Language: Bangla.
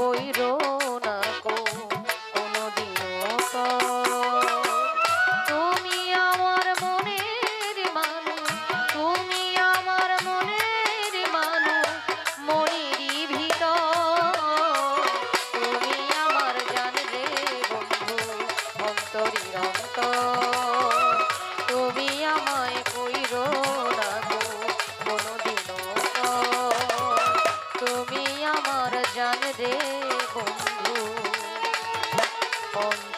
কইরো প্রাণ রে বন্ধু